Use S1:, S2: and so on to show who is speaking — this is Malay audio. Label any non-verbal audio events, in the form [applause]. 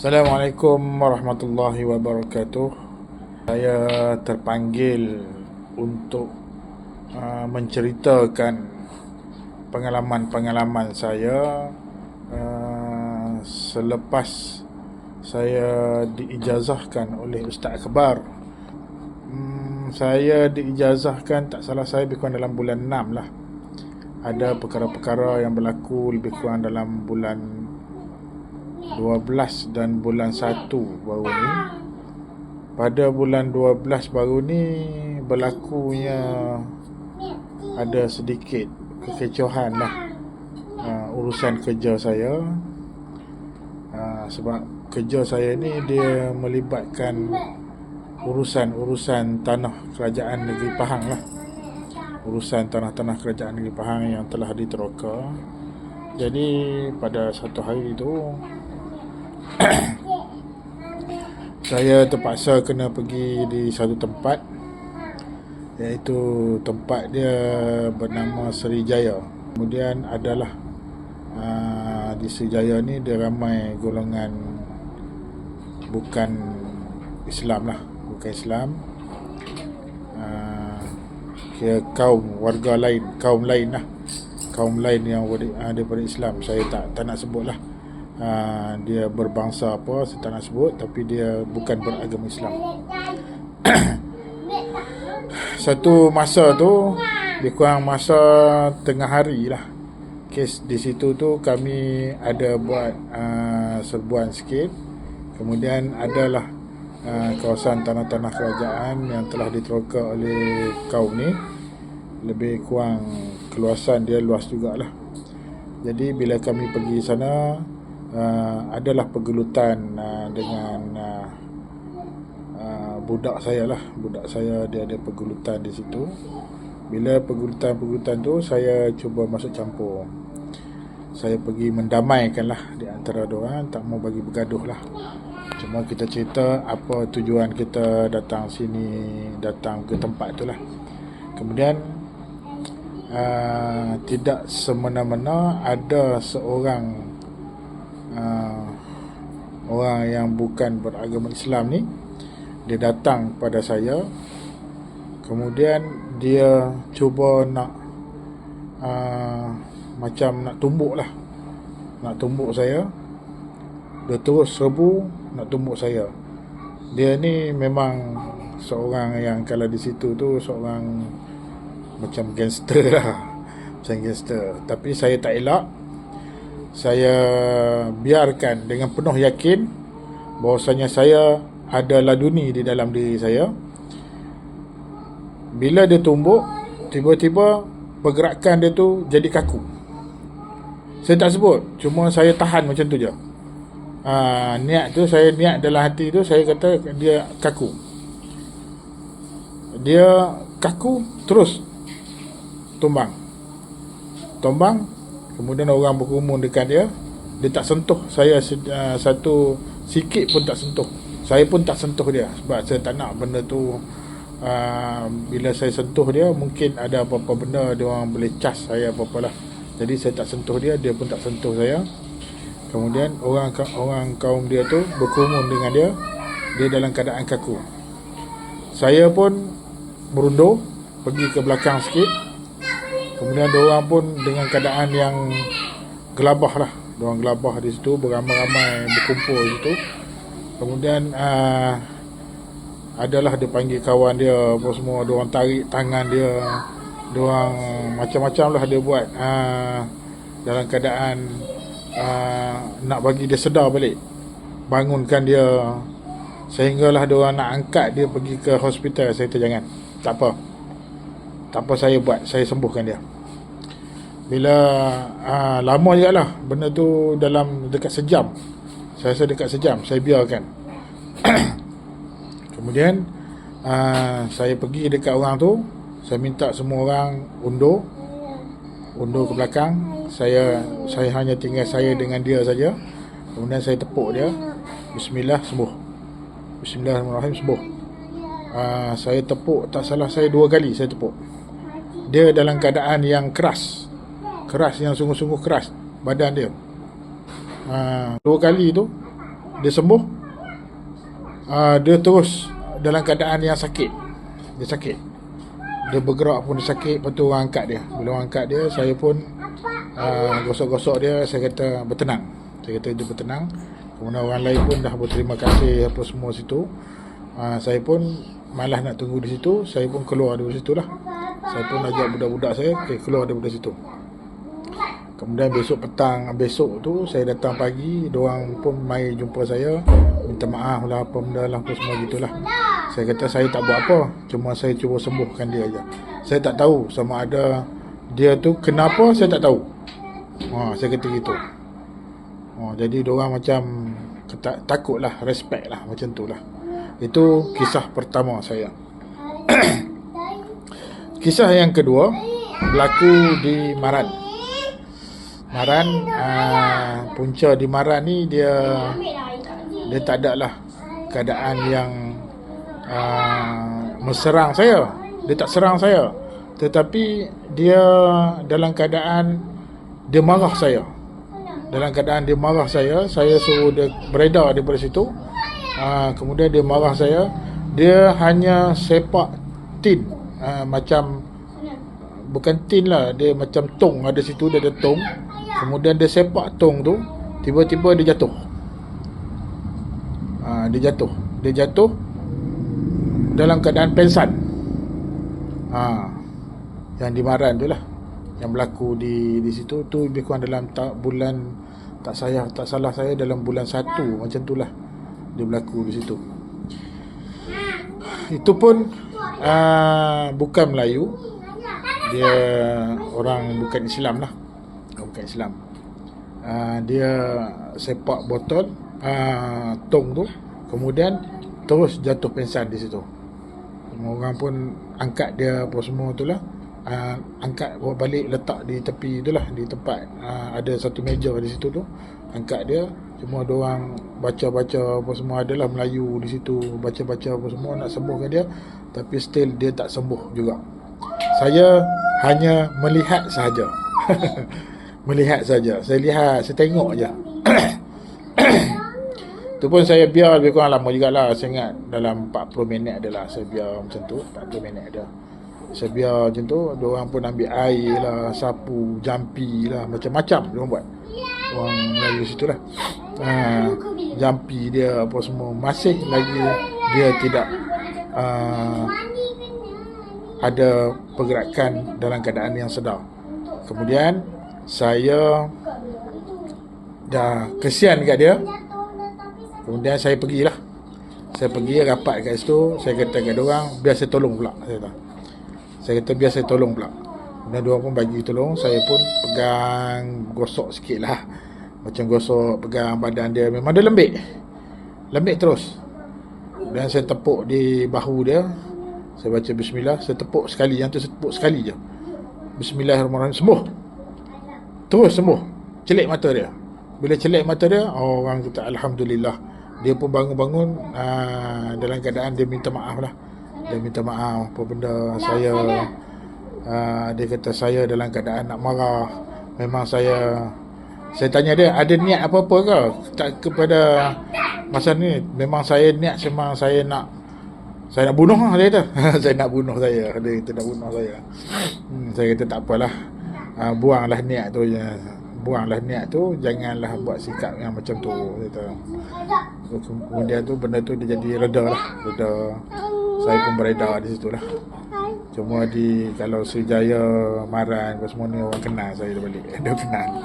S1: Assalamualaikum warahmatullahi wabarakatuh. Saya terpanggil untuk uh, menceritakan pengalaman-pengalaman saya uh, selepas saya diijazahkan oleh Ustaz Akbar. Hmm, saya diijazahkan tak salah saya lebih kurang dalam bulan 6 lah. Ada perkara-perkara yang berlaku lebih kurang dalam bulan 12 dan bulan 1 baru ni. Pada bulan 12 baru ni berlakunya ada sedikit kekecohan lah. Uh, urusan kerja saya. Uh, sebab kerja saya ni dia melibatkan urusan-urusan tanah kerajaan negeri Pahang lah. Urusan tanah-tanah kerajaan negeri Pahang yang telah diteroka. Jadi pada satu hari itu [coughs] saya terpaksa kena pergi di satu tempat iaitu tempat dia bernama Seri Jaya. Kemudian adalah aa, ah, di Seri Jaya ni dia ramai golongan bukan Islam lah, bukan Islam. Aa, ah, kira kaum warga lain, kaum lain lah. Kaum lain yang ada daripada Islam. Saya tak tak nak sebut lah uh, dia berbangsa apa saya tak nak sebut tapi dia bukan beragama Islam. [clears throat] Satu masa tu lebih kurang masa tengah hari lah. Kes di situ tu kami ada buat uh, serbuan sikit. Kemudian adalah uh, kawasan tanah-tanah kerajaan yang telah diteroka oleh kaum ni. Lebih kurang keluasan dia luas jugalah. Jadi bila kami pergi sana uh, adalah pergelutan uh, dengan uh, uh, budak saya lah. Budak saya dia ada pergelutan di situ. Bila pergelutan-pergelutan tu saya cuba masuk campur. Saya pergi mendamaikan lah di antara dua tak mau bagi bergaduh lah. Cuma kita cerita apa tujuan kita datang sini datang ke tempat tu lah. Kemudian uh, tidak semena-mena ada seorang uh, orang yang bukan beragama Islam ni dia datang pada saya. Kemudian dia cuba nak uh, macam nak tumbuk lah. Nak tumbuk saya. Dia terus serbu nak tumbuk saya. Dia ni memang seorang yang kalau di situ tu seorang macam gangster lah. [laughs] Macam gangster. Tapi saya tak elak saya biarkan dengan penuh yakin bahwasanya saya ada laduni di dalam diri saya. Bila dia tumbuk tiba-tiba pergerakan dia tu jadi kaku. Saya tak sebut cuma saya tahan macam tu je. Ha, niat tu saya niat dalam hati tu saya kata dia kaku. Dia kaku terus tumbang. Tumbang Kemudian orang berkerumun dekat dia Dia tak sentuh. Saya uh, satu Sikit pun tak sentuh. Saya pun tak sentuh dia Sebab saya tak nak benda tu uh, Bila saya sentuh dia Mungkin ada apa-apa benda Dia orang boleh cas saya apa-apa lah. Jadi saya tak sentuh dia Dia pun tak sentuh saya. Kemudian orang orang kaum dia tu Berkerumun dengan dia Dia dalam keadaan kaku. Saya pun Merundur Pergi ke belakang sikit Kemudian dia orang pun dengan keadaan yang gelabah lah. Dia orang gelabah di situ beramai-ramai berkumpul situ. Kemudian uh, adalah dia panggil kawan dia apa semua dia orang tarik tangan dia. Dia orang macam-macam lah dia buat uh, dalam keadaan uh, nak bagi dia sedar balik. Bangunkan dia sehinggalah dia orang nak angkat dia pergi ke hospital. Saya kata jangan. Tak apa tak apa saya buat saya sembuhkan dia bila ah, lama je lah benda tu dalam dekat sejam. Saya rasa dekat sejam saya biarkan. [clears throat] Kemudian ah, saya pergi dekat orang tu saya minta semua orang undur undur ke belakang. Saya saya hanya tinggal saya dengan dia saja. Kemudian saya tepuk dia bismillah sembuh. Bismillahirrahmanirrahim sembuh. Ah, saya tepuk tak salah saya dua kali saya tepuk. Dia dalam keadaan yang keras keras yang sungguh-sungguh keras badan dia. Ha, dua kali tu dia sembuh uh, dia terus dalam keadaan yang sakit. Dia sakit. Dia bergerak pun dia sakit lepas tu orang angkat dia. Bila orang angkat dia saya pun uh, gosok-gosok dia saya kata bertenang. Saya kata dia bertenang. Kemudian orang lain pun dah berterima kasih apa semua situ. Uh, saya pun malas nak tunggu di situ. Saya pun keluar dari situ lah saya pun ajak budak-budak saya okay, keluar daripada situ Kemudian besok petang Besok tu saya datang pagi Diorang pun mai jumpa saya Minta maaf lah apa benda lah apa semua gitulah. Saya kata saya tak buat apa Cuma saya cuba sembuhkan dia aja. Saya tak tahu sama ada Dia tu kenapa saya tak tahu. Ha, Saya kata gitu. Ha, Jadi diorang macam ketak, Takut lah respect lah macam tu lah. Itu kisah pertama saya. [coughs] Kisah yang kedua Berlaku di Maran Maran uh, punca di Maran ni dia dia tak ada lah keadaan yang uh, meserang saya. Dia tak serang saya. Tetapi dia dalam keadaan dia marah saya. Dalam keadaan dia marah saya, saya suruh dia beredar daripada situ. Uh, kemudian dia marah saya. Dia hanya sepak tin uh, macam bukan tin lah, dia macam tong ada situ dia ada tong. Kemudian dia sepak tong tu Tiba-tiba dia jatuh. Ha, Dia jatuh. Dia jatuh Dalam keadaan pensan ha, Yang dimaran tu lah. Yang berlaku di di situ tu lebih kurang dalam tak, bulan tak saya tak salah saya dalam bulan 1 macam tu lah. Dia berlaku di situ. Itu pun uh, bukan Melayu. Dia orang bukan Islam lah bukan Islam. Uh, dia sepak botol uh, tong tu kemudian terus jatuh pensan di situ. Orang pun angkat dia apa semua tu lah. Uh, angkat bawa balik letak di tepi tu lah di tempat uh, ada satu meja di situ tu. Angkat dia ada orang baca-baca apa semua adalah Melayu di situ baca-baca apa semua nak sembuhkan dia tapi still dia tak sembuh juga. Saya hanya melihat sahaja [laughs] melihat saja. Saya lihat, saya tengok aja. [coughs] tu pun saya biar lebih kurang lama jugalah. Saya ingat dalam 40 minit adalah saya biar macam tu. 40 minit ada. Saya biar macam tu, orang pun ambil air lah, sapu, jampi lah, macam-macam dia buat. Orang Melayu situ lah. Ha, jampi dia apa semua. Masih lagi dia tidak uh, ada pergerakan dalam keadaan yang sedar. Kemudian saya dah kesian dekat dia. Kemudian saya pergilah. Saya pergi rapat kat situ. Saya kata kat dia orang biar saya tolong pula saya kata. Saya kata biar saya tolong pula. Kemudian dia pun bagi tolong. Saya pun pegang gosok sikit lah macam gosok pegang badan dia. Memang dia lembik. Lembik terus. Dan saya tepuk di bahu dia. Saya baca bismillah. Saya tepuk sekali. Yang tu saya tepuk sekali je. Bismillahirrahmanirrahim. Sembuh terus sembuh celik mata dia. Bila celik mata dia oh, orang kata alhamdulillah. Dia pun bangun-bangun uh, dalam keadaan dia minta maaf lah. Dia minta maaf apa benda saya uh, dia? kata saya dalam keadaan nak marah. Memang saya saya tanya dia ada niat apa-apa ke tak kepada masa ni? Memang saya niat memang saya nak saya nak bunuh lah dia kata. [laughs] Saya nak bunuh saya. Dia kata nak bunuh saya. Hmm, saya kata tak apalah uh, buanglah niat tu ya buanglah niat tu janganlah buat sikap yang macam tu kata kemudian tu benda tu dia jadi reda lah reda. Saya pun beredar di situ lah. Cuma di kalau Sejaya Maran semua ni orang kenal saya dah balik. [laughs] Dia kenal [laughs]